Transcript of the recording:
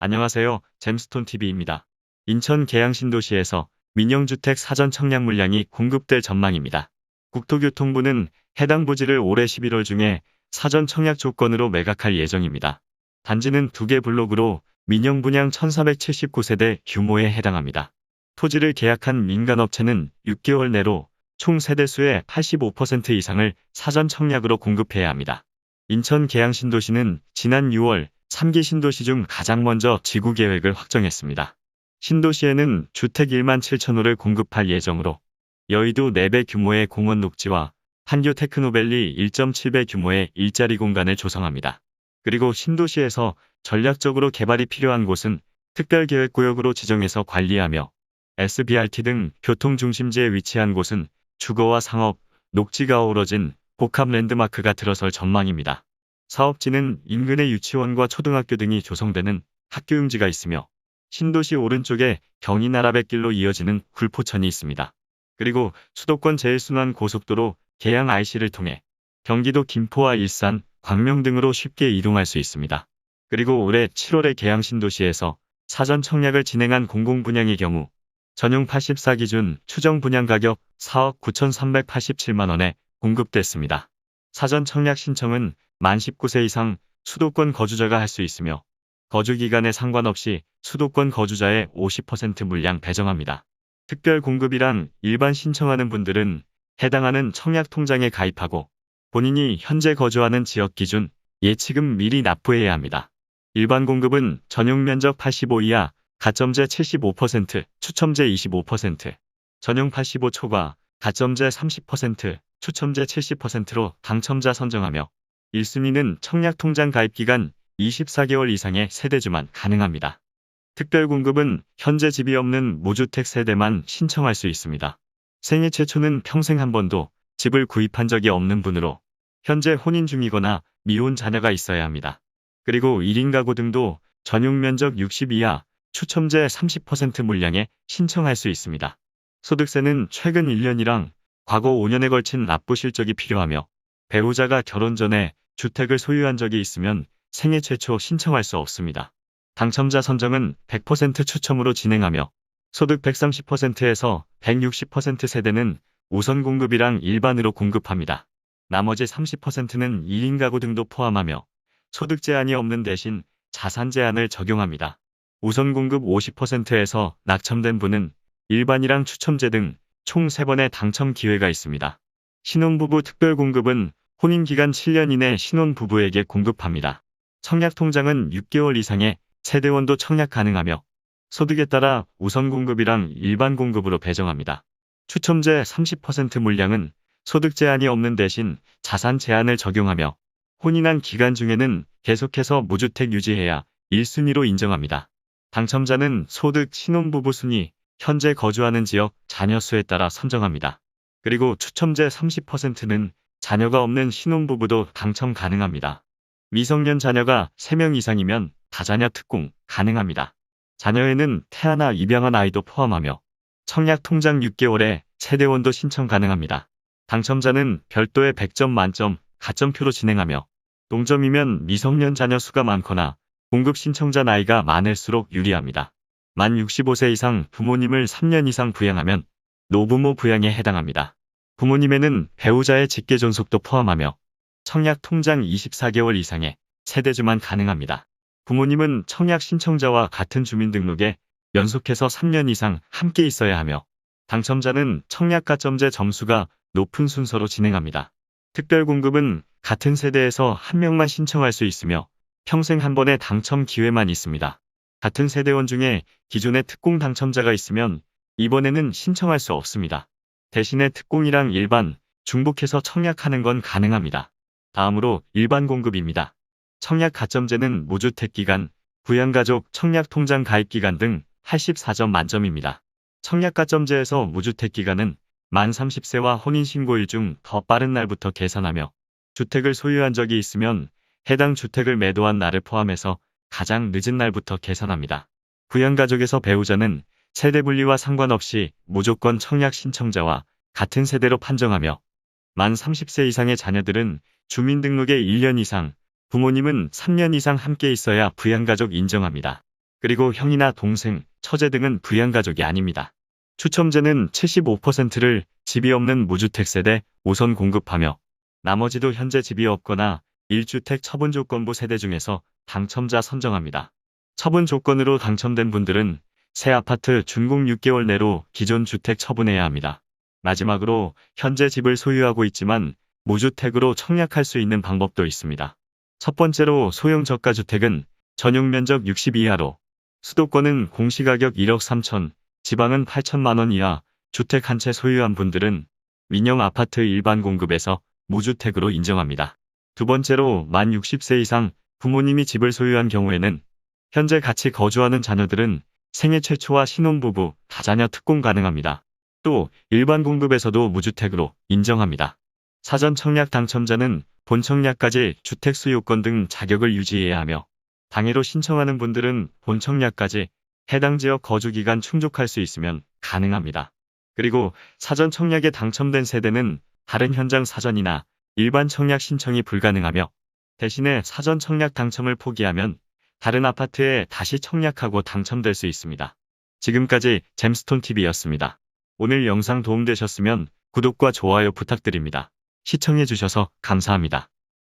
안녕하세요. 잼스톤TV입니다. 인천 계양신도시에서 민영주택 사전 청약 물량이 공급될 전망입니다. 국토교통부는 해당 부지를 올해 11월 중에 사전 청약 조건으로 매각할 예정입니다. 단지는 두 개 블록으로 민영 분양 1479세대 규모에 해당합니다. 토지를 계약한 민간업체는 6개월 내로 총 세대수의 85% 이상을 사전 청약으로 공급해야 합니다. 인천 계양신도시는 지난 6월 3기 신도시 중 가장 먼저 지구 계획을 확정했습니다. 신도시에는 주택 1만 7천호를 공급할 예정으로 여의도 4배 규모의 공원 녹지와 판교 테크노밸리 1.7배 규모의 일자리 공간을 조성합니다. 그리고 신도시에서 전략적으로 개발이 필요한 곳은 특별계획구역으로 지정해서 관리하며 SBRT 등 교통중심지에 위치한 곳은 주거와 상업, 녹지가 어우러진 복합 랜드마크가 들어설 전망입니다. 사업지는 인근의 유치원과 초등학교 등이 조성되는 학교 용지가 있으며 신도시 오른쪽에 경인나라뱃길로 이어지는 굴포천이 있습니다. 그리고 수도권 제일순환 고속도로 계양 IC를 통해 경기도 김포와 일산, 광명 등으로 쉽게 이동할 수 있습니다. 그리고 올해 7월에 계양 신도시에서 사전 청약을 진행한 공공분양의 경우 전용 84 기준 추정 분양 가격 4억 9,387만 원에 공급됐습니다. 사전 청약 신청은 만 19세 이상 수도권 거주자가 할 수 있으며 거주 기간에 상관없이 수도권 거주자의 50% 물량 배정합니다. 특별 공급이란 일반 신청하는 분들은 해당하는 청약 통장에 가입하고 본인이 현재 거주하는 지역 기준 예치금 미리 납부해야 합니다. 일반 공급은 전용 면적 85 이하, 가점제 75%, 추첨제 25%, 전용 85 초과, 가점제 30%, 추첨제 70%로 당첨자 선정하며 1순위는 청약통장 가입 기간 24개월 이상의 세대주만 가능합니다. 특별공급은 현재 집이 없는 무주택 세대만 신청할 수 있습니다. 생애 최초는 평생 한 번도 집을 구입한 적이 없는 분으로 현재 혼인 중이거나 미혼 자녀가 있어야 합니다. 그리고 1인 가구 등도 전용 면적 60 이하 추첨제 30% 물량에 신청할 수 있습니다. 소득세는 최근 1년이랑 과거 5년에 걸친 납부 실적이 필요하며 배우자가 결혼 전에 주택을 소유한 적이 있으면 생애 최초 신청할 수 없습니다. 당첨자 선정은 100% 추첨으로 진행하며 소득 130%에서 160% 세대는 우선 공급이랑 일반으로 공급합니다. 나머지 30%는 1인 가구 등도 포함하며 소득 제한이 없는 대신 자산 제한을 적용합니다. 우선 공급 50%에서 낙첨된 분은 일반이랑 추첨제 등 총 3번의 당첨 기회가 있습니다. 신혼부부 특별 공급은 혼인기간 7년 이내 신혼부부에게 공급합니다. 청약통장은 6개월 이상의 세대원도 청약 가능하며 소득에 따라 우선 공급이랑 일반 공급으로 배정합니다. 추첨제 30% 물량은 소득 제한이 없는 대신 자산 제한을 적용하며 혼인한 기간 중에는 계속해서 무주택 유지해야 1순위로 인정합니다. 당첨자는 소득 신혼부부 순위, 현재 거주하는 지역, 자녀 수에 따라 선정합니다. 그리고 추첨제 30%는 자녀가 없는 신혼부부도 당첨 가능합니다. 미성년 자녀가 3명 이상이면 다자녀 특공 가능합니다. 자녀에는 태아나 입양한 아이도 포함하며 청약 통장 6개월에 세대원도 신청 가능합니다. 당첨자는 별도의 100점 만점 가점표로 진행하며 동점이면 미성년 자녀 수가 많거나 공급 신청자 나이가 많을수록 유리합니다. 만 65세 이상 부모님을 3년 이상 부양하면 노부모 부양에 해당합니다. 부모님에는 배우자의 직계 존속도 포함하며 청약 통장 24개월 이상의 세대주만 가능합니다. 부모님은 청약 신청자와 같은 주민등록에 연속해서 3년 이상 함께 있어야 하며 당첨자는 청약 가점제 점수가 높은 순서로 진행합니다. 특별공급은 같은 세대에서 한 명만 신청할 수 있으며 평생 한 번의 당첨 기회만 있습니다. 같은 세대원 중에 기존의 특공 당첨자가 있으면 이번에는 신청할 수 없습니다. 대신에 특공이랑 일반, 중복해서 청약하는 건 가능합니다. 다음으로 일반 공급입니다. 청약 가점제는 무주택 기간, 부양가족 청약 통장 가입 기간 등 84점 만점입니다. 청약 가점제에서 무주택 기간은 만 30세와 혼인신고일 중 더 빠른 날부터 계산하며 주택을 소유한 적이 있으면 해당 주택을 매도한 날을 포함해서 가장 늦은 날부터 계산합니다. 부양가족에서 배우자는 세대 분리와 상관없이 무조건 청약 신청자와 같은 세대로 판정하며 만 30세 이상의 자녀들은 주민등록에 1년 이상, 부모님은 3년 이상 함께 있어야 부양가족 인정합니다. 그리고 형이나 동생, 처제 등은 부양가족이 아닙니다. 추첨제는 75%를 집이 없는 무주택 세대 우선 공급하며 나머지도 현재 집이 없거나 1주택 처분 조건부 세대 중에서 당첨자 선정합니다. 처분 조건으로 당첨된 분들은 새 아파트 준공 6개월 내로 기존 주택 처분해야 합니다. 마지막으로 현재 집을 소유하고 있지만 무주택으로 청약할 수 있는 방법도 있습니다. 첫 번째로 소형 저가주택은 전용 면적 60 이하로 수도권은 공시가격 1억 3천, 지방은 8천만 원 이하 주택 한 채 소유한 분들은 민영 아파트 일반 공급에서 무주택으로 인정합니다. 두 번째로 만 60세 이상 부모님이 집을 소유한 경우에는 현재 같이 거주하는 자녀들은 생애 최초와 신혼부부, 다자녀 특공 가능합니다. 또 일반 공급에서도 무주택으로 인정합니다. 사전 청약 당첨자는 본 청약까지 주택 수요권 등 자격을 유지해야 하며 당해로 신청하는 분들은 본 청약까지 해당 지역 거주 기간 충족할 수 있으면 가능합니다. 그리고 사전 청약에 당첨된 세대는 다른 현장 사전이나 일반 청약 신청이 불가능하며 대신에 사전 청약 당첨을 포기하면 다른 아파트에 다시 청약하고 당첨될 수 있습니다. 지금까지 잼스톤TV였습니다. 오늘 영상 도움되셨으면 구독과 좋아요 부탁드립니다. 시청해주셔서 감사합니다.